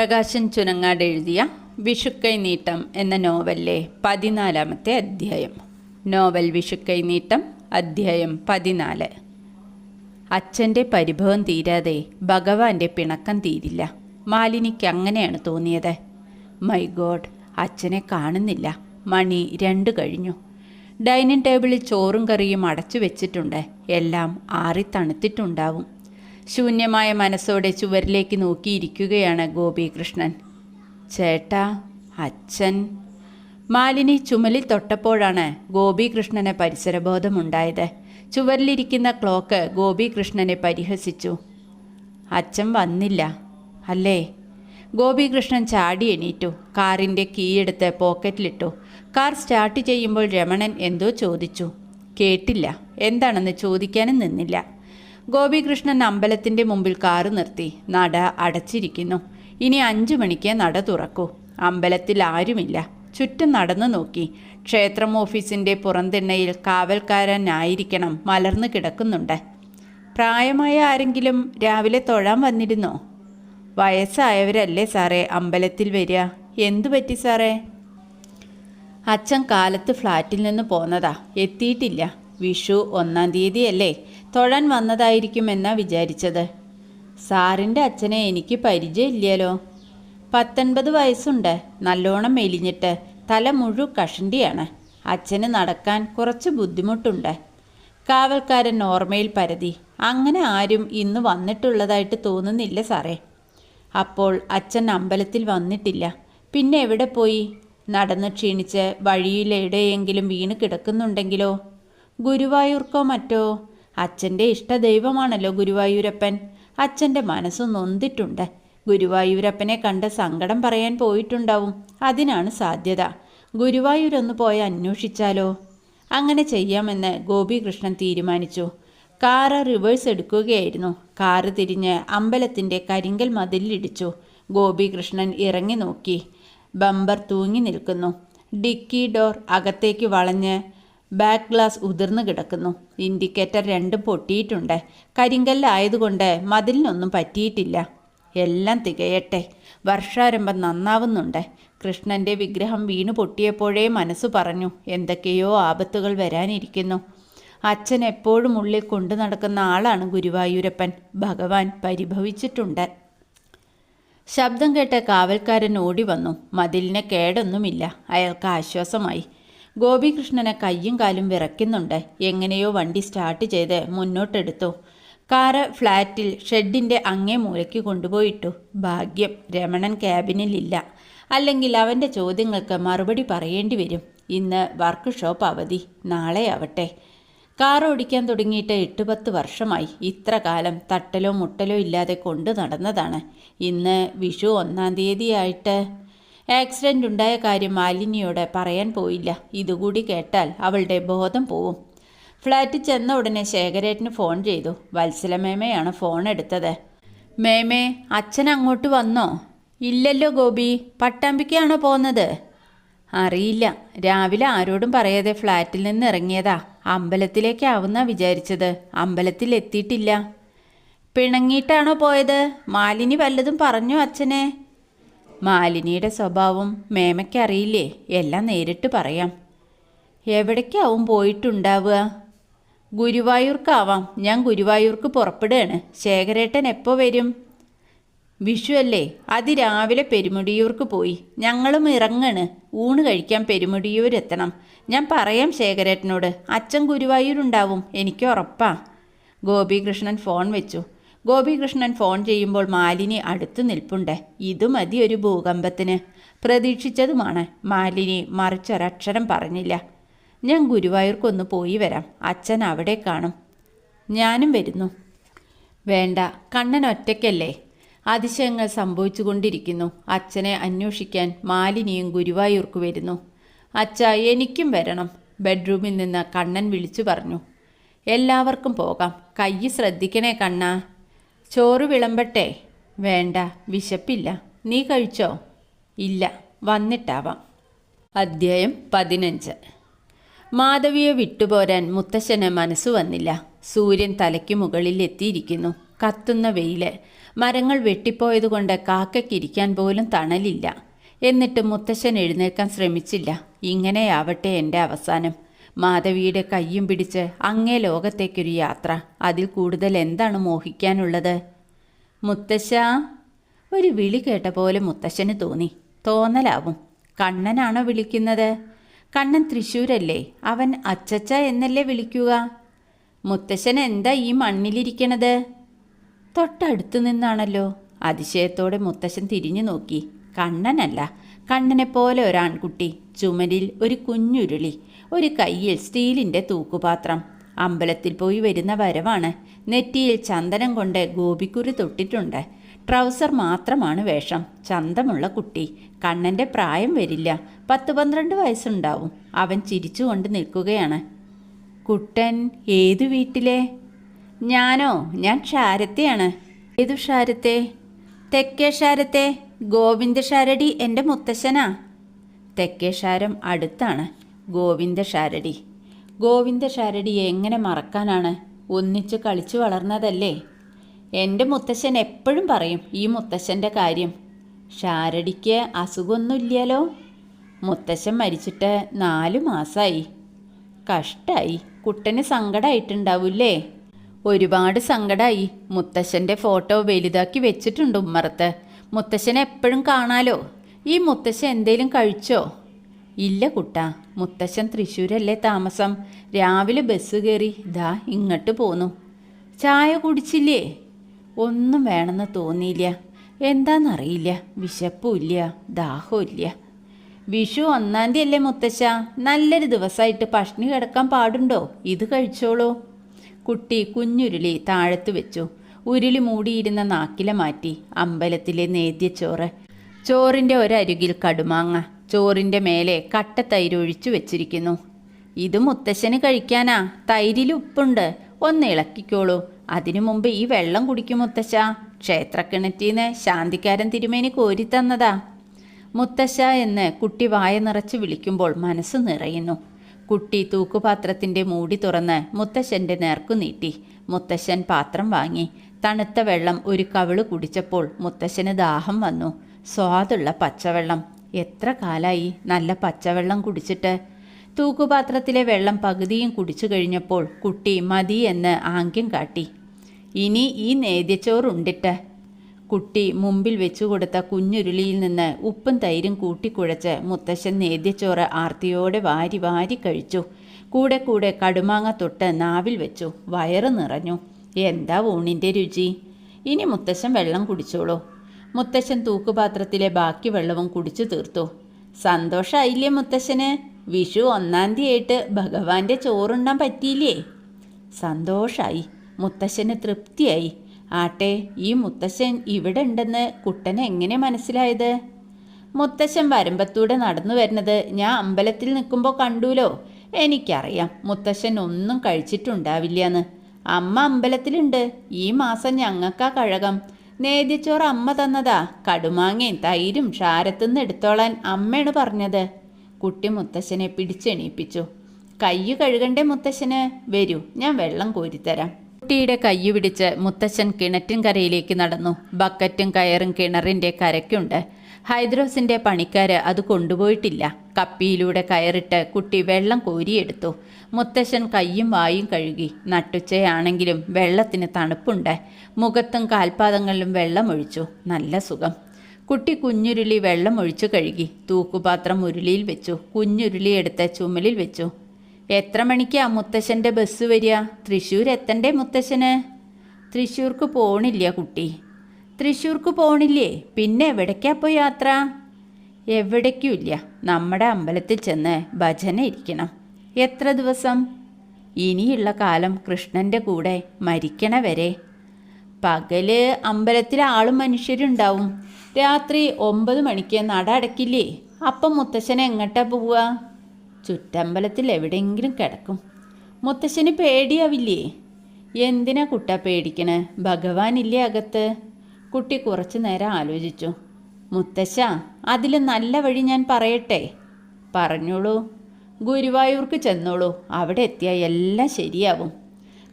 പ്രകാശൻ ചുനങ്ങാട് എഴുതിയ വിഷുക്കൈ നീട്ടം എന്ന നോവലിലെ പതിനാലാമത്തെ അധ്യായം. നോവൽ വിഷുക്കൈ നീട്ടം അധ്യായം പതിനാല്. അച്ഛന്റെ പരിഭവം തീരാതെ ഭഗവാന്റെ പിണക്കം തീരില്ല. മാലിനിക്ക് അങ്ങനെയാണ് തോന്നിയത്. മൈ ഗോഡ് അച്ഛനെ കാണുന്നില്ല. മണി രണ്ട് കഴിഞ്ഞു. ഡൈനിങ് ടേബിളിൽ ചോറും കറിയും അടച്ചു വെച്ചിട്ടുണ്ട്. എല്ലാം ആറി തണുത്തിട്ടുണ്ടാവും. ശൂന്യമായ മനസ്സോടെ ചുവരിലേക്ക് നോക്കിയിരിക്കുകയാണ് ഗോപികൃഷ്ണൻ. ചേട്ടാ അച്ഛൻ. മാലിനി ചുമലിൽ തൊട്ടപ്പോഴാണ് ഗോപികൃഷ്ണന് പരിസരബോധമുണ്ടായത്. ചുവരിലിരിക്കുന്ന ക്ലോക്ക് ഗോപികൃഷ്ണനെ പരിഹസിച്ചു. അച്ഛൻ വന്നില്ല. അല്ലേ? ഗോപികൃഷ്ണൻ ചാടി എണീറ്റു. കാറിന്റെ കീയെടുത്ത് പോക്കറ്റിലിട്ടു. കാർ സ്റ്റാർട്ട് ചെയ്യുമ്പോൾ രമണൻ എന്തോ ചോദിച്ചു. കേട്ടില്ല. എന്താണെന്ന് ചോദിക്കാനും നിന്നില്ല. ഗോപികൃഷ്ണൻ അമ്പലത്തിന്റെ മുമ്പിൽ കാറ് നിർത്തി. നട അടച്ചിരിക്കുന്നു. ഇനി അഞ്ചു മണിക്ക് നട തുറക്കൂ. അമ്പലത്തിൽ ആരുമില്ല. ചുറ്റും നടന്നു നോക്കി. ക്ഷേത്രം ഓഫീസിന്റെ പുറന്തിണ്ണയിൽ കാവൽക്കാരനായിരിക്കണം. മലർന്നു കിടക്കുന്നുണ്ട്. പ്രായമായ ആരെങ്കിലും രാവിലെ തൊഴാൻ വന്നിരുന്നോ? വയസ്സായവരല്ലേ സാറേ അമ്പലത്തിൽ വരിക? എന്തു പറ്റി സാറേ? അച്ഛൻ കാലത്ത് ഫ്ലാറ്റിൽ നിന്ന് പോന്നതാ. എത്തിയിട്ടില്ല. വിഷു ഒന്നാം തീയതി അല്ലേ തൊഴാൻ വന്നതായിരിക്കുമെന്നാ വിചാരിച്ചത്. സാറിന്റെ അച്ഛനെ എനിക്ക് പരിചയമില്ലല്ലോ. പത്തൊൻപത് വയസ്സുണ്ട്. നല്ലോണം മെലിഞ്ഞിട്ട് തല മുഴു കഷണ്ടിയാണ്. അച്ഛന് നടക്കാൻ കുറച്ച് ബുദ്ധിമുട്ടുണ്ട്. കാവൽക്കാരൻ ഓർമ്മയിൽ പരതി. അങ്ങനെ ആരും ഇന്ന് വന്നിട്ടുള്ളതായിട്ട് തോന്നുന്നില്ല സാറേ. അപ്പോൾ അച്ഛൻ അമ്പലത്തിൽ വന്നിട്ടില്ല. പിന്നെ എവിടെ പോയി? നടന്ന് ക്ഷീണിച്ച് വഴിയിലെവിടെയെങ്കിലും വീണ് കിടക്കുന്നുണ്ടെങ്കിലോ? ഗുരുവായൂർക്കോ മറ്റോ? അച്ഛന്റെ ഇഷ്ടദൈവമാണല്ലോ ഗുരുവായൂരപ്പൻ. അച്ഛന്റെ മനസ്സ് നൊന്തിട്ടുണ്ട്. ഗുരുവായൂരപ്പനെ കണ്ട് സങ്കടം പറയാൻ പോയിട്ടുണ്ടാവും. അതിനാണ് സാധ്യത. ഗുരുവായൂരൊന്ന് പോയി അന്വേഷിച്ചാലോ? അങ്ങനെ ചെയ്യാമെന്ന് ഗോപികൃഷ്ണൻ തീരുമാനിച്ചു. Car reverse എടുക്കുകയായിരുന്നു. കാറ് തിരിഞ്ഞ് അമ്പലത്തിന്റെ കരിങ്കൽ മതിലിടിച്ചു. ഗോപികൃഷ്ണൻ ഇറങ്ങി നോക്കി. ബമ്പർ തൂങ്ങി നിൽക്കുന്നു. ഡിക്കി ഡോർ അകത്തേക്ക് വളഞ്ഞ് ബാക്ക് ഗ്ലാസ് ഉതിർന്നു കിടക്കുന്നു. ഇൻഡിക്കേറ്റർ രണ്ടും പൊട്ടിയിട്ടുണ്ട്. കരിങ്കല്ലായതുകൊണ്ട് മതിലിനൊന്നും പറ്റിയിട്ടില്ല. എല്ലാം തികയട്ടെ. വർഷാരംഭം നന്നാവുന്നുണ്ട്. കൃഷ്ണന്റെ വിഗ്രഹം വീണു പൊട്ടിയപ്പോഴേ മനസ്സ് പറഞ്ഞു എന്തൊക്കെയോ ആപത്തുകൾ വരാനിരിക്കുന്നു. അച്ഛൻ എപ്പോഴും ഉള്ളിൽ കൊണ്ടു നടക്കുന്ന ആളാണ് ഗുരുവായൂരപ്പൻ. ഭഗവാൻ പരിഭവിച്ചിട്ടുണ്ട്. ശബ്ദം കേട്ട കാവൽക്കാരൻ ഓടി വന്നു. മതിലിന് കേടൊന്നുമില്ല. അയാൾക്ക് ആശ്വാസമായി. ഗോപികൃഷ്ണനെ കയ്യും കാലും വിറയ്ക്കുന്നുണ്ട്. എങ്ങനെയോ വണ്ടി സ്റ്റാർട്ട് ചെയ്ത് മുന്നോട്ടെടുത്തു. കാറ് ഫ്ലാറ്റിൽ ഷെഡിന്റെ അങ്ങേ മൂലയ്ക്ക് കൊണ്ടുപോയിട്ടു. ഭാഗ്യം രമണൻ ക്യാബിനിലില്ല. അല്ലെങ്കിൽ അവന്റെ ചോദ്യങ്ങൾക്ക് മറുപടി പറയേണ്ടി വരും. ഇന്ന് വർക്ക് ഷോപ്പ് അവധി. നാളെ ആവട്ടെ. കാർ ഓടിക്കാൻ തുടങ്ങിയിട്ട് എട്ട് പത്ത് വർഷമായി. ഇത്ര കാലം തട്ടലോ മുട്ടലോ ഇല്ലാതെ കൊണ്ടു നടന്നതാണ്. ഇന്ന് വിഷു ഒന്നാം തീയതിയായിട്ട് ആക്സിഡന്റ് ഉണ്ടായ കാര്യം മാലിനിയോടെ പറയാൻ പോയില്ല. ഇതുകൂടി കേട്ടാൽ അവളുടെ ബോധം പോവും. ഫ്ലാറ്റിൽ ചെന്ന ഉടനെ ശേഖരേട്ടന് ഫോൺ ചെയ്തു. വത്സല മേമയാണ് ഫോൺ എടുത്തത്. മേമേ അച്ഛൻ അങ്ങോട്ട് വന്നോ? ഇല്ലല്ലോ ഗോപി പട്ടാമ്പിക്കാണോ പോകുന്നത് അറിയില്ല. രാവിലെ ആരോടും പറയാതെ ഫ്ലാറ്റിൽ നിന്ന് ഇറങ്ങിയതാ. അമ്പലത്തിലേക്കാവുന്ന വിചാരിച്ചത്. അമ്പലത്തിൽ എത്തിയിട്ടില്ല പിണങ്ങിയിട്ടാണോ പോയത്? മാലിനി വല്ലതും പറഞ്ഞു അച്ഛനെ? മാലിനിയുടെ സ്വഭാവം മേമയ്ക്കറിയില്ലേ? എല്ലാം നേരിട്ട് പറയാം. എവിടേക്കാവും പോയിട്ടുണ്ടാവുക? ഗുരുവായൂർക്കാവാം. ഞാൻ ഗുരുവായൂർക്ക് പുറപ്പെടുകയാണ്. ശേഖരേട്ടൻ എപ്പോൾ വരും? വിഷു അല്ലേ? അതിരാവിലെ പെരുമുടിയൂർക്ക് പോയി. ഞങ്ങളും ഇറങ്ങണ്. ഊണ് കഴിക്കാൻ പെരുമുടിയൂർ എത്തണം ഞാൻ പറയാം ശേഖരേട്ടനോട്. അച്ഛൻ ഗുരുവായൂരുണ്ടാവും. എനിക്ക് ഉറപ്പാ. ഗോപികൃഷ്ണൻ ഫോൺ വെച്ചു. ഗോപികൃഷ്ണൻ ഫോൺ ചെയ്യുമ്പോൾ മാലിനി അടുത്തു നിൽപ്പുണ്ട്. ഇത് മതി ഒരു ഭൂകമ്പത്തിന്. പ്രതീക്ഷിച്ചതുമാണ്. മാലിനി മറിച്ചൊരക്ഷരം പറഞ്ഞില്ല. ഞാൻ ഗുരുവായൂർക്കൊന്ന് പോയി വരാം. അച്ഛൻ അവിടെ കാണും. ഞാനും വരുന്നു. വേണ്ട. കണ്ണൻ ഒറ്റയ്ക്കല്ലേ? അതിശയങ്ങൾ സംഭവിച്ചുകൊണ്ടിരിക്കുന്നു. അച്ഛനെ അന്വേഷിക്കാൻ മാലിനിയും ഗുരുവായൂർക്ക് വരുന്നു. അച്ഛ എനിക്കും വരണം. ബെഡ്റൂമിൽ നിന്ന് കണ്ണൻ വിളിച്ചു പറഞ്ഞു. എല്ലാവർക്കും പോകാം. കൈ ശ്രദ്ധിക്കണേ കണ്ണ. ചോറ് വിളമ്പട്ടെ. വേണ്ട വിശപ്പില്ല. നീ കഴിച്ചോ? ഇല്ല വന്നിട്ടാവാം. അദ്ധ്യായം പതിനഞ്ച്. മാധവിയെ വിട്ടുപോരാൻ മുത്തശ്ശന് മനസ്സു വന്നില്ല. സൂര്യൻ തലയ്ക്ക് മുകളിൽ എത്തിയിരിക്കുന്നു. കത്തുന്ന വെയിൽ. മരങ്ങൾ വെട്ടിപ്പോയതുകൊണ്ട് കാക്കയ്ക്കിരിക്കാൻ പോലും തണലില്ല. എന്നിട്ട് മുത്തശ്ശൻ എഴുന്നേൽക്കാൻ ശ്രമിച്ചില്ല. ഇങ്ങനെയാവട്ടെ എന്റെ അവസാനം. മാധവിയുടെ കയ്യും പിടിച്ച് അങ്ങേ ലോകത്തേക്കൊരു യാത്ര. അതിൽ കൂടുതൽ എന്താണ് മോഹിക്കാനുള്ളത്? മുത്തശ്ശ ഒരു വിളി കേട്ട പോലെ മുത്തശ്ശന് തോന്നി. തോന്നലാവും. കണ്ണനാണോ വിളിക്കുന്നത്? കണ്ണൻ തൃശ്ശൂരല്ലേ? അവൻ അച്ചച്ച എന്നല്ലേ വിളിക്കുക? മുത്തശ്ശൻ എന്താ ഈ മണ്ണിലിരിക്കണത്? തൊട്ടടുത്തു നിന്നാണല്ലോ. അതിശയത്തോടെ മുത്തശ്ശൻ തിരിഞ്ഞു നോക്കി. കണ്ണനല്ല. കണ്ണനെപ്പോലെ ഒരാൺകുട്ടി. ചുമരിൽ ഒരു കുഞ്ഞുരുളി. ഒരു കയ്യിൽ സ്റ്റീലിന്റെ തൂക്കുപാത്രം. അമ്പലത്തിൽ പോയി വരുന്ന വരവാണ്. നെറ്റിയിൽ ചന്ദനം കൊണ്ട് ഗോപിക്കുറി തൊട്ടിട്ടുണ്ട്. ട്രൗസർ മാത്രമാണ് വേഷം. ചന്തമുള്ള കുട്ടി. കണ്ണന്റെ പ്രായം വരില്ല. പത്ത് പന്ത്രണ്ട് വയസ്സുണ്ടാവും. അവൻ ചിരിച്ചുകൊണ്ട് നിൽക്കുകയാണ്. കുട്ടൻ ഏതു വീട്ടിലെ? ഞാനോ? ഞാൻ ഷാരത്തെയാണ്. ഏതു ഷാരത്തെ? തെക്കേ ഷാരത്തെ. ഗോവിന്ദ ഷാരടി എന്റെ മുത്തശ്ശനാ. തെക്കേ ഷാരം അടുത്താണ്. ഗോവിന്ദ ശാരടി ഗോവിന്ദ ഷാരടിയെ എങ്ങനെ മറക്കാനാണ്? ഒന്നിച്ച് കളിച്ചു വളർന്നതല്ലേ? എന്റെ മുത്തശ്ശൻ എപ്പോഴും പറയും ഈ മുത്തശ്ശന്റെ കാര്യം. ശാരടിക്ക് അസുഖമൊന്നുമില്ലല്ലോ. മുത്തശ്ശൻ മരിച്ചിട്ട് നാല് മാസമായി കഷ്ടായി. കുട്ടന് സങ്കടമായിട്ടുണ്ടാവൂല്ലേ ഒരുപാട് സങ്കടമായി മുത്തശ്ശന്റെ ഫോട്ടോ വലുതാക്കി വെച്ചിട്ടുണ്ട് ഉമ്മറത്ത്. മുത്തശ്ശനെ എപ്പോഴും കാണാലോ? ഈ മുത്തശ്ശൻ എന്തേലും കഴിച്ചോ? ഇല്ല കുട്ട മുത്തശ്ശൻ തൃശ്ശൂരല്ലേ താമസം. രാവിലെ ബസ് കയറി ദാ ഇങ്ങോട്ട് പോന്നു. ചായ കുടിച്ചില്ലേ? ഒന്നും വേണമെന്ന് തോന്നിയില്ല. എന്താണെന്നറിയില്ല വിശപ്പുമില്ല ദാഹമില്ല വിഷു ഒന്നാം തീയതി അല്ലേ മുത്തശ്ശ? നല്ലൊരു ദിവസമായിട്ട് പഷ്ണി കിടക്കാൻ പാടുണ്ടോ? ഇത് കഴിച്ചോളൂ. കുട്ടി കുഞ്ഞുരുളി താഴത്ത് വെച്ചു. ഉരുളി മൂടിയിരുന്ന നാക്കില മാറ്റി അമ്പലത്തിലെ നേദ്യച്ചോറ്. ചോറിന്റെ ഒരരികിൽ കടുമാങ്ങ. ചോറിന്റെ മേലെ കട്ട തൈര് ഒഴിച്ചു വെച്ചിരിക്കുന്നു. ഇത് മുത്തശ്ശന് കഴിക്കാനാ. തൈരിൽ ഉപ്പുണ്ട്. ഒന്ന് ഇളക്കിക്കോളൂ. അതിനു മുമ്പ് ഈ വെള്ളം കുടിക്കും മുത്തശ്ശ. ക്ഷേത്രക്കിണറ്റീന്ന് ശാന്തിക്കാരൻ തിരുമേനി കോരിത്തന്നതാ മുത്തശ്ശ എന്ന് കുട്ടി വായ നിറച്ച് വിളിക്കുമ്പോൾ മനസ്സ് നിറയുന്നു. കുട്ടി തൂക്കുപാത്രത്തിന്റെ മൂടി തുറന്ന് മുത്തശ്ശന്റെ നേർക്കു നീട്ടി. മുത്തശ്ശൻ പാത്രം വാങ്ങി. തണുത്ത വെള്ളം ഒരു കവിൾ കുടിച്ചപ്പോൾ മുത്തശ്ശന് ദാഹം വന്നു. സ്വാദുള്ള പച്ചവെള്ളം. എത്ര കാലായി നല്ല പച്ചവെള്ളം കുടിച്ചിട്ട്? തൂക്കുപാത്രത്തിലെ വെള്ളം പകുതിയും കുടിച്ചു കഴിഞ്ഞപ്പോൾ കുട്ടി മതി എന്ന് ആംഗ്യം കാട്ടി. ഇനി ഈ നേദ്യച്ചോറുണ്ടിട്ട് കുട്ടി മുമ്പിൽ വെച്ചു കൊടുത്ത കുഞ്ഞുരുളിയിൽ നിന്ന് ഉപ്പും തൈരും കൂട്ടിക്കുഴച്ച് മുത്തശ്ശൻ നേദ്യച്ചോറ് ആർത്തിയോടെ വാരി വാരി കഴിച്ചു. കൂടെ കൂടെ കടുമാങ്ങ തൊട്ട് നാവിൽ വെച്ചു. വയറ് നിറഞ്ഞു. എന്താ ഊണിന്റെ രുചി? ഇനി മുത്തശ്ശൻ വെള്ളം കുടിച്ചോളൂ. മുത്തശ്ശൻ തൂക്കുപാത്രത്തിലെ ബാക്കി വെള്ളവും കുടിച്ചു തീർത്തു. സന്തോഷമായില്ലേ മുത്തശ്ശന്? വിഷു ഒന്നാം തീയതിയായിട്ട് ഭഗവാന്റെ ചോറുണ്ണാൻ പറ്റിയില്ലേ? സന്തോഷായി. മുത്തശ്ശന് തൃപ്തിയായി. ആട്ടെ ഈ മുത്തശ്ശൻ ഇവിടെ ഉണ്ടെന്ന് കുട്ടന് എങ്ങനെ മനസ്സിലായത്? മുത്തശ്ശൻ വരമ്പത്തൂടെ നടന്നു വരുന്നത് ഞാൻ അമ്പലത്തിൽ നിൽക്കുമ്പോൾ കണ്ടുലോ? എനിക്കറിയാം മുത്തശ്ശൻ ഒന്നും കഴിച്ചിട്ടുണ്ടാവില്ലെന്ന്. അമ്മ അമ്പലത്തിലുണ്ട്. ഈ മാസം ഞങ്ങൾക്കാ കഴകം. നേദ്യച്ചോറ് അമ്മ തന്നതാ. കടുമാങ്ങയും തൈരും ഷാരത്തുനിന്ന് എടുത്തോളാൻ അമ്മയാണ് പറഞ്ഞത്. കുട്ടി മുത്തശ്ശനെ പിടിച്ചെണീപ്പിച്ചു കയ്യ് കഴുകണ്ടേ മുത്തശ്ശന്? വരൂ ഞാൻ വെള്ളം കോരിത്തരാം. കുട്ടിയുടെ കയ്യ് പിടിച്ച് മുത്തശ്ശൻ കിണറ്റിൻകരയിലേക്ക് നടന്നു. ബക്കറ്റും കയറും കിണറിന്റെ കരയ്ക്കുണ്ട്. ഹൈദ്രോസിന്റെ പണിക്കാര് അത് കൊണ്ടുപോയിട്ടില്ല. കപ്പിയിലൂടെ കയറിട്ട് കുട്ടി വെള്ളം കോരിയെടുത്തു. മുത്തശ്ശൻ കയ്യും വായും കഴുകി. നട്ടുച്ചയാണെങ്കിലും വെള്ളത്തിന് തണുപ്പുണ്ട്. മുഖത്തും കാൽപാദങ്ങളിലും വെള്ളമൊഴിച്ചു. നല്ല സുഖം. കുട്ടി കുഞ്ഞുരുളി വെള്ളം ഒഴിച്ചു കഴുകി. തൂക്കുപാത്രം ഉരുളിയിൽ വെച്ചു. കുഞ്ഞുരുളി എടുത്ത ചുമലിൽ വെച്ചു. എത്ര മണിക്കാ മുത്തശ്ശന്റെ ബസ് വരിക? തൃശ്ശൂർ എത്തണ്ടേ മുത്തശ്ശന്? തൃശ്ശൂർക്ക് പോണില്ല കുട്ടി. തൃശ്ശൂർക്ക് പോണില്ലേ? പിന്നെ എവിടേക്കാ പോയി യാത്ര? എവിടേക്കും ഇല്ല നമ്മുടെ അമ്പലത്തിൽ ചെന്ന് ഭജന ഇരിക്കണം. എത്ര ദിവസം? ഇനിയുള്ള കാലം കൃഷ്ണന്റെ കൂടെ മരിക്കണ വരെ പകൽ അമ്പലത്തിൽ ആളും മനുഷ്യരുണ്ടാവും. രാത്രി ഒമ്പത് മണിക്ക് നട അടക്കില്ലേ? അപ്പം മുത്തശ്ശൻ എങ്ങോട്ടാ പോവുക? ചുറ്റമ്പലത്തിൽ എവിടെയെങ്കിലും കിടക്കും. മുത്തശ്ശന് പേടിയാവില്ലേ? എന്തിനാ കുട്ട പേടിക്കണേ? ഭഗവാനില്ലേ അകത്ത്? കുട്ടി കുറച്ചു നേരം ആലോചിച്ചു. മുത്തശ്ശ അതിൽ നല്ല വഴി ഞാൻ പറയട്ടെ? പറഞ്ഞോളൂ. ഗുരുവായൂർക്ക് ചെന്നോളൂ. അവിടെ എത്തിയാൽ എല്ലാം ശരിയാവും.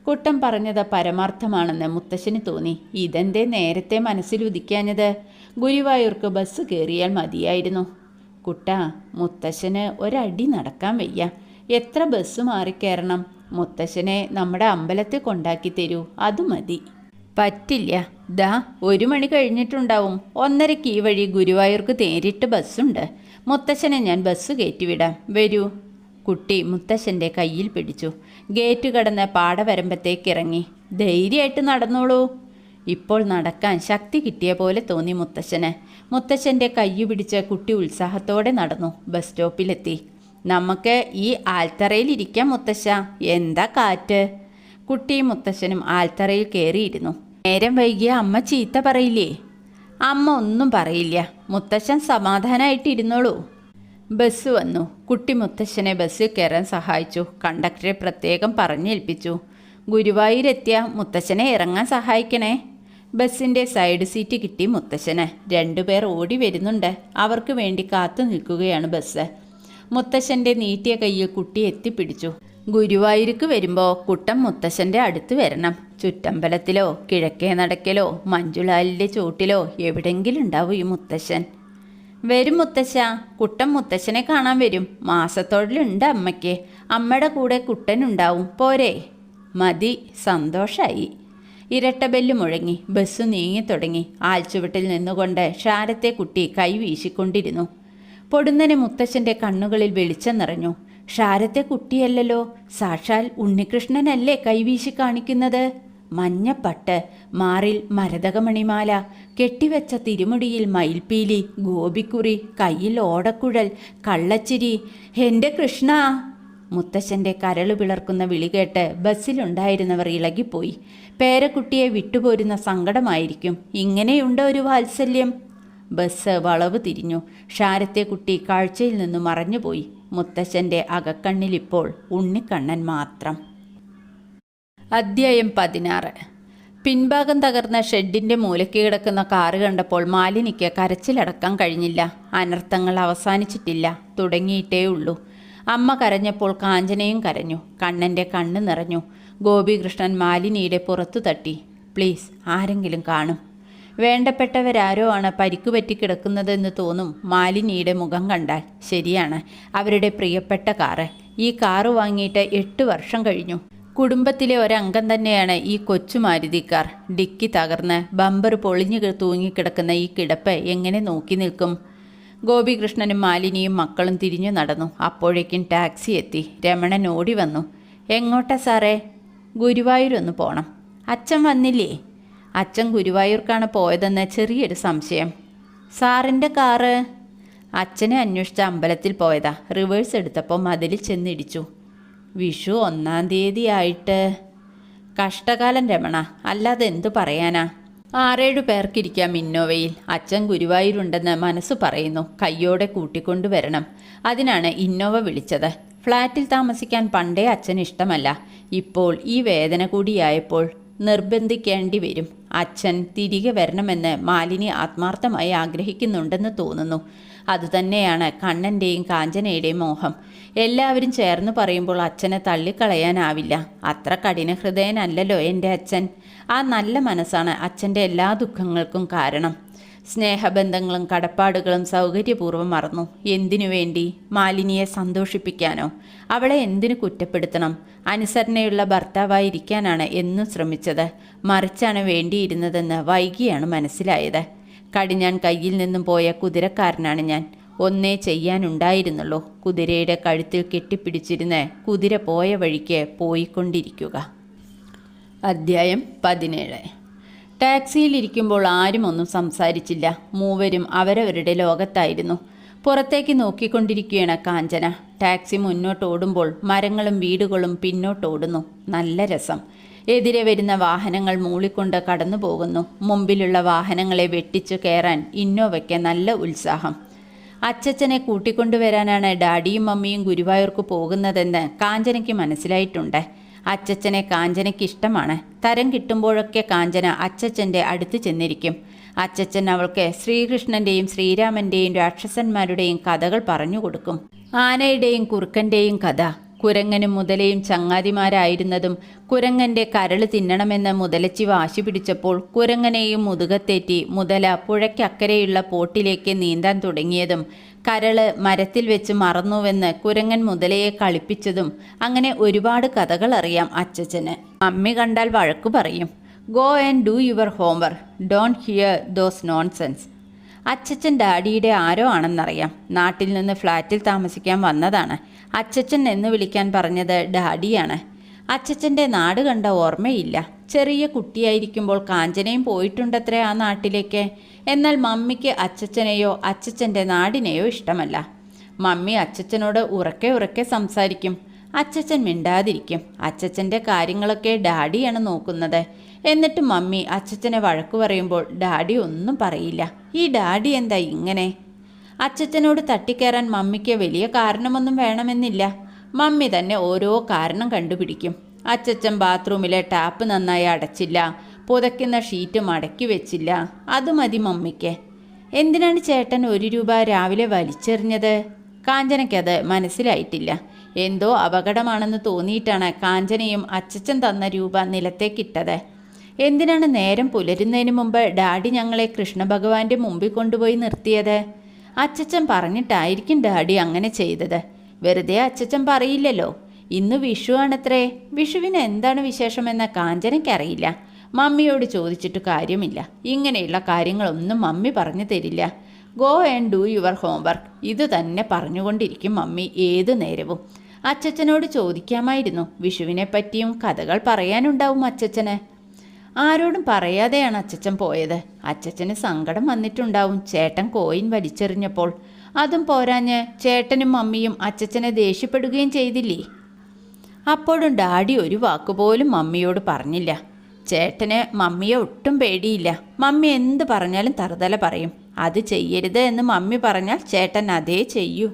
കുട്ടം പറഞ്ഞത് പരമാർത്ഥമാണെന്ന് മുത്തശ്ശന് തോന്നി. ഇതെന്തേ നേരത്തെ മനസ്സിൽ ഉദിക്കാഞ്ഞത്? ഗുരുവായൂർക്ക് ബസ് കയറിയാൽ മതിയായിരുന്നു. കുട്ട മുത്തശ്ശന് ഒരടി നടക്കാൻ വയ്യ. എത്ര ബസ് മാറിക്കയറണം മുത്തശ്ശനെ നമ്മുടെ അമ്പലത്തിൽ കൊണ്ടാക്കി തരൂ. അത് മതി. പറ്റില്ല. ദാ ഒരു മണി കഴിഞ്ഞിട്ടുണ്ടാവും. ഒന്നരക്ക് ഈ വഴി ഗുരുവായൂർക്ക് നേരിട്ട് ബസ്സുണ്ട്. മുത്തശ്ശനെ ഞാൻ ബസ് കയറ്റിവിടാം. വരൂ. കുട്ടി മുത്തശ്ശന്റെ കയ്യിൽ പിടിച്ചു. ഗേറ്റ് കടന്ന് പാടവരമ്പത്തേക്ക് ഇറങ്ങി. ധൈര്യമായിട്ട് നടന്നോളൂ. ഇപ്പോൾ നടക്കാൻ ശക്തി കിട്ടിയ പോലെ തോന്നി മുത്തശ്ശന്. മുത്തശ്ശന്റെ കയ്യു പിടിച്ച കുട്ടി ഉത്സാഹത്തോടെ നടന്നു. ബസ് സ്റ്റോപ്പിലെത്തി. നമുക്ക് ഈ ആൽത്തറയിൽ ഇരിക്കാം മുത്തശ്ശ. എന്താ കാറ്റ്? കുട്ടിയും മുത്തശ്ശനും ആൽത്തറയിൽ കയറിയിരുന്നു. നേരം വൈകിയ അമ്മ ചീത്ത പറയില്ലേ? അമ്മ ഒന്നും പറയില്ല. മുത്തശ്ശൻ സമാധാനമായിട്ട് ഇരുന്നോളൂ. ബസ് വന്നു. കുട്ടി മുത്തശ്ശനെ ബസ്സിൽ കയറാൻ സഹായിച്ചു. കണ്ടക്ടറെ പ്രത്യേകം പറഞ്ഞേൽപ്പിച്ചു. ഗുരുവായൂരെത്തിയ മുത്തശ്ശനെ ഇറങ്ങാൻ സഹായിക്കണേ. ബസ്സിന്റെ സൈഡ് സീറ്റ് കിട്ടി മുത്തശ്ശന്. രണ്ടുപേർ ഓടി വരുന്നുണ്ട്. അവർക്ക് വേണ്ടി കാത്തു നിൽക്കുകയാണ് ബസ്. മുത്തശ്ശന്റെ നീട്ടിയ കയ്യിൽ കുട്ടി എത്തിപ്പിടിച്ചു. ഗുരുവായൂർക്ക് വരുമ്പോൾ കുട്ടം മുത്തശ്ശന്റെ അടുത്ത് വരണം. ചുറ്റമ്പലത്തിലോ കിഴക്കേ നടക്കലോ മഞ്ജുളാലിന്റെ ചൂട്ടിലോ എവിടെങ്കിലും ഉണ്ടാവും ഈ മുത്തശ്ശൻ. വരും മുത്തശ്ശ കുട്ടൻ മുത്തശ്ശനെ കാണാൻ വരും. മാസത്തോടിലുണ്ട് അമ്മയ്ക്ക്. അമ്മയുടെ കൂടെ കുട്ടൻ ഉണ്ടാവും. പോരെ. മതി. സന്തോഷായി. ഇരട്ടബെല്ല് മുഴങ്ങി. ബസ് നീങ്ങിത്തുടങ്ങി ആൽച്ചുവട്ടിൽ നിന്നുകൊണ്ട് ഷാരത്തെ കുട്ടി കൈ വീശിക്കൊണ്ടിരുന്നു. പൊടുന്നനെ മുത്തശ്ശന്റെ കണ്ണുകളിൽ വെളിച്ചം നിറഞ്ഞു. ഷാരത്തെ കുട്ടിയല്ലല്ലോ. സാക്ഷാൽ ഉണ്ണികൃഷ്ണനല്ലേ കൈവീശി കാണിക്കുന്നത്? മഞ്ഞപ്പട്ട് മാറിൽ മരതകമണിമാല കെട്ടിവെച്ച തിരുമുടിയിൽ മയിൽപ്പീലി ഗോപിക്കുറി കയ്യിൽ ഓടക്കുഴൽ കള്ളച്ചിരി. എന്റെ കൃഷ്ണ! മുത്തശ്ശന്റെ കരളു പിളർക്കുന്ന വിളി കേട്ട് ബസ്സിലുണ്ടായിരുന്നവർ ഇളകിപ്പോയി. പേരക്കുട്ടിയെ വിട്ടുപോരുന്ന സങ്കടമായിരിക്കും. ഇങ്ങനെയുണ്ട് ഒരു വാത്സല്യം? ബസ് വളവ് തിരിഞ്ഞു. ഷാരത്തെ കുട്ടി കാഴ്ചയിൽ നിന്നും മറഞ്ഞുപോയി. മുത്തശ്ശന്റെ അകക്കണ്ണിലിപ്പോൾ ഉണ്ണിക്കണ്ണൻ മാത്രം. അദ്ധ്യായം പതിനാറ്. പിൻഭാഗം തകർന്ന ഷെഡിന്റെ മൂലയ്ക്ക് കിടക്കുന്ന കാറ് കണ്ടപ്പോൾ മാലിനിക്ക് കരച്ചിലടക്കാൻ കഴിഞ്ഞില്ല. അനർത്ഥങ്ങൾ അവസാനിച്ചിട്ടില്ല. തുടങ്ങിയിട്ടേ ഉള്ളൂ അമ്മ കരഞ്ഞപ്പോൾ കാഞ്ചനയും കരഞ്ഞു. കണ്ണന്റെ കണ്ണ് നിറഞ്ഞു. ഗോപികൃഷ്ണൻ മാലിനിയുടെ പുറത്തു തട്ടി. പ്ലീസ് ആരെങ്കിലും കാണും. വേണ്ടപ്പെട്ടവരാരോ ആണ് പരിക്കു പറ്റി കിടക്കുന്നതെന്ന് തോന്നും മാലിനിയുടെ മുഖം കണ്ടാൽ. ശരിയാണ്. അവരുടെ പ്രിയപ്പെട്ട കാറ്. ഈ കാറ് വാങ്ങിയിട്ട് എട്ട് വർഷം കഴിഞ്ഞു. കുടുംബത്തിലെ ഒരംഗം തന്നെയാണ് ഈ കൊച്ചു മാരുതിക്കാർ. ഡിക്കി തകർന്ന് ബമ്പർ പൊളിഞ്ഞു തൂങ്ങിക്കിടക്കുന്ന ഈ കിടപ്പ് എങ്ങനെ നോക്കി നിൽക്കും? ഗോപികൃഷ്ണനും മാലിനിയും മക്കളും തിരിഞ്ഞു നടന്നു. അപ്പോഴേക്കും ടാക്സി എത്തി. രമണൻ ഓടി വന്നു. എങ്ങോട്ടാ സാറേ? ഗുരുവായൂരൊന്ന് പോണം. അച്ഛൻ വന്നില്ലേ? അച്ഛൻ ഗുരുവായൂർക്കാണ് പോയതെന്ന് ചെറിയൊരു സംശയം. സാറിന്റെ കാറ്? അച്ഛനെ അന്വേഷിച്ച അമ്പലത്തിൽ പോയതാ. റിവേഴ്സ് എടുത്തപ്പോൾ മതിൽ ചെന്നിടിച്ചു. വിഷു ഒന്നാം തീയതി ആയിട്ട് കഷ്ടകാലം രമണ അല്ലാതെ എന്തു പറയാനാ? ആറേഴു പേർക്കിരിക്കാം ഇന്നോവയിൽ അച്ഛൻ ഗുരുവായൂരുണ്ടെന്ന് മനസ്സ് പറയുന്നു. കയ്യോടെ കൂട്ടിക്കൊണ്ടുവരണം അതിനാണ് ഇന്നോവ വിളിച്ചത്. ഫ്ലാറ്റിൽ താമസിക്കാൻ പണ്ടേ അച്ഛൻ ഇഷ്ടമല്ല. ഇപ്പോൾ ഈ വേദന കൂടിയായപ്പോൾ നിർബന്ധിക്കേണ്ടി വരും. അച്ഛൻ തിരികെ വരണമെന്ന് മാലിനി ആത്മാർത്ഥമായി ആഗ്രഹിക്കുന്നുണ്ടെന്ന് തോന്നുന്നു. അതുതന്നെയാണ് കണ്ണന്റെയും കാഞ്ചനയുടെയും മോഹം. എല്ലാവരും ചേർന്ന് പറയുമ്പോൾ അച്ഛനെ തള്ളിക്കളയാനാവില്ല. അത്ര കഠിന ഹൃദയനല്ലല്ലോ എന്റെ അച്ഛൻ. ആ നല്ല മനസ്സാണ് അച്ഛന്റെ എല്ലാ ദുഃഖങ്ങൾക്കും കാരണം. സ്നേഹബന്ധങ്ങളും കടപ്പാടുകളും സൗകര്യപൂർവം മറന്നു. എന്തിനു വേണ്ടി? മാലിനിയെ സന്തോഷിപ്പിക്കാനോ? അവളെ എന്തിനു കുറ്റപ്പെടുത്തണം? അനുസരണയുള്ള ഭർത്താവായിരിക്കാനാണ് എന്നും ശ്രമിച്ചത്. മറിച്ചാണ് വേണ്ടിയിരുന്നതെന്ന് വൈകിയാണ് മനസ്സിലായത്. കടിഞ്ഞാൻ കയ്യിൽ നിന്നും പോയ കുതിരക്കാരനാണ് ഞാൻ. ഒന്നേ ചെയ്യാനുണ്ടായിരുന്നുള്ളൂ. കുതിരയുടെ കഴുത്തിൽ കെട്ടിപ്പിടിച്ചിരുന്ന് കുതിര പോയ വഴിക്ക് പോയിക്കൊണ്ടിരിക്കുക. അദ്ധ്യായം പതിനേഴ്. ടാക്സിയിലിരിക്കുമ്പോൾ ആരും ഒന്നും സംസാരിച്ചില്ല. മൂവരും അവരവരുടെ ലോകത്തായിരുന്നു. പുറത്തേക്ക് നോക്കിക്കൊണ്ടിരിക്കുകയാണ് കാഞ്ചന. ടാക്സി മുന്നോട്ട് ഓടുമ്പോൾ മരങ്ങളും വീടുകളും പിന്നോട്ട് ഓടുന്നു നല്ല രസം. എതിരെ വരുന്ന വാഹനങ്ങൾ മൂളിക്കൊണ്ട് കടന്നു പോകുന്നു മുമ്പിലുള്ള വാഹനങ്ങളെ വെട്ടിച്ചു കയറാൻ ഇന്നോവയ്ക്ക് നല്ല ഉത്സാഹം. അച്ചച്ചനെ കൂട്ടിക്കൊണ്ടുവരാനാണ് ഡാഡിയും മമ്മിയും ഗുരുവായൂർക്ക് പോകുന്നതെന്ന് കാഞ്ചനയ്ക്ക് മനസ്സിലായിട്ടുണ്ട്. അച്ചച്ചനെ കാഞ്ചനയ്ക്ക് ഇഷ്ടമാണ്. തരം കിട്ടുമ്പോഴൊക്കെ കാഞ്ചന അച്ചച്ചന്റെ അടുത്ത് ചെന്നിരിക്കും. അച്ചച്ചൻ അവൾക്ക് ശ്രീകൃഷ്ണന്റെയും ശ്രീരാമന്റെയും രാക്ഷസന്മാരുടെയും കഥകൾ പറഞ്ഞു കൊടുക്കും. ആനയുടെയും കുറുക്കന്റെയും കഥ. കുരങ്ങനും മുതലയും ചങ്ങാതിമാരായിരുന്നതും കുരങ്ങന്റെ കരൾ തിന്നണമെന്ന് മുതലച്ചി വാശി പിടിച്ചപ്പോൾ കുരങ്ങനെയും മുതുകത്തേറ്റി മുതല പുഴയ്ക്കക്കരെയുള്ള പോട്ടിലേക്ക് നീന്താൻ തുടങ്ങിയതും കരൾ മരത്തിൽ വെച്ച് മറന്നുവെന്ന് കുരങ്ങൻ മുതലയെ കളിപ്പിച്ചതും അങ്ങനെ ഒരുപാട് കഥകൾ അറിയാം അച്ചച്ചന്. അമ്മി കണ്ടാൽ വഴക്കു പറയും go and do your homework don't hear those nonsense അച്ചച്ചൻ ഡാഡിയുടെ ആരോ ആണെന്നറിയാം. നാട്ടിൽ നിന്ന് ഫ്ലാറ്റിൽ താമസിക്കാൻ വന്നതാണ്. അച്ചച്ചൻ എന്ന് വിളിക്കാൻ പറഞ്ഞത് ഡാഡിയാണ്. അച്ചച്ചന്റെ നാട് കണ്ട ഓർമ്മയില്ല. ചെറിയ കുട്ടിയായിരിക്കുമ്പോൾ കാഞ്ചനയും പോയിട്ടുണ്ടത്രേ ആ നാട്ടിലേക്ക്. എന്നാൽ മമ്മിക്ക് അച്ചച്ചനെയോ അച്ചച്ചന്റെ നാടിനെയോ ഇഷ്ടമല്ല. മമ്മി അച്ചച്ചനോട് ഉറക്കെ ഉറക്കെ സംസാരിക്കും. അച്ചച്ചൻ മിണ്ടാതിരിക്കും. അച്ചച്ചന്റെ കാര്യങ്ങളൊക്കെ ഡാഡിയാണ് നോക്കുന്നത്. എന്നിട്ട് മമ്മി അച്ചച്ചനെ വഴക്കു പറയുമ്പോൾ ഡാഡി ഒന്നും പറയില്ല. ഈ ഡാഡി എന്താ ഇങ്ങനെ? അച്ചച്ചനോട് തട്ടിക്കയറാൻ മമ്മിക്ക് വലിയ കാരണമൊന്നും വേണമെന്നില്ല. മമ്മി തന്നെ ഓരോ കാരണം കണ്ടുപിടിക്കും. അച്ചച്ചൻ ബാത്റൂമിലെ ടാപ്പ് നന്നായി അടച്ചില്ല. പുതയ്ക്കുന്ന ഷീറ്റ് മടക്കി വെച്ചില്ല. അത് മതി മമ്മിക്ക്. എന്തിനാണ് ചേട്ടൻ ഒരു രൂപ രാവിലെ വലിച്ചെറിഞ്ഞത്? കാഞ്ചനയ്ക്കത് മനസ്സിലായിട്ടില്ല. എന്തോ അപകടമാണെന്ന് തോന്നിയിട്ടാണ് കാഞ്ചനയും അച്ചച്ചൻ തന്ന രൂപ നിലത്തേക്കിട്ടത്. എന്തിനാണ് നേരം പുലരുന്നതിന് മുമ്പ് ഡാഡി ഞങ്ങളെ കൃഷ്ണഭഗവാന്റെ മുമ്പിൽ കൊണ്ടുപോയി നിർത്തിയത്? അച്ചച്ചൻ പറഞ്ഞിട്ടായിരിക്കും ഡാഡി അങ്ങനെ ചെയ്തത്. വെറുതെ അച്ചച്ചൻ പറയില്ലല്ലോ. ഇന്ന് വിഷു ആണത്രേ. വിഷുവിന് എന്താണ് വിശേഷമെന്ന കാഞ്ചനയ്ക്കറിയില്ല. മമ്മിയോട് ചോദിച്ചിട്ട് കാര്യമില്ല. ഇങ്ങനെയുള്ള കാര്യങ്ങളൊന്നും മമ്മി പറഞ്ഞു തരില്ല. Go and do your homework ഇത് തന്നെ പറഞ്ഞുകൊണ്ടിരിക്കും മമ്മി ഏതു നേരവും. അച്ചച്ചനോട് ചോദിക്കാമായിരുന്നു. വിഷുവിനെ പറ്റിയും കഥകൾ പറയാനുണ്ടാവും അച്ചച്ചന്. ആരോടും പറയാതെയാണ് അച്ചച്ചൻ പോയത്. അച്ചച്ചന് സങ്കടം വന്നിട്ടുണ്ടാവും. ചേട്ടൻ കോയിൻ വലിച്ചെറിഞ്ഞപ്പോൾ അതും പോരാഞ്ഞ് ചേട്ടനും മമ്മിയും അച്ചച്ചനെ ദേഷ്യപ്പെടുകയും ചെയ്തില്ലേ? അപ്പോഴും ഡാഡി ഒരു വാക്കുപോലും മമ്മിയോട് പറഞ്ഞില്ല. ചേട്ടന് മമ്മിയെ ഒട്ടും പേടിയില്ല. മമ്മി എന്ത് പറഞ്ഞാലും തറുതല പറയും. അത് ചെയ്യരുത് എന്ന് മമ്മി പറഞ്ഞാൽ ചേട്ടൻ അതേ ചെയ്യൂ.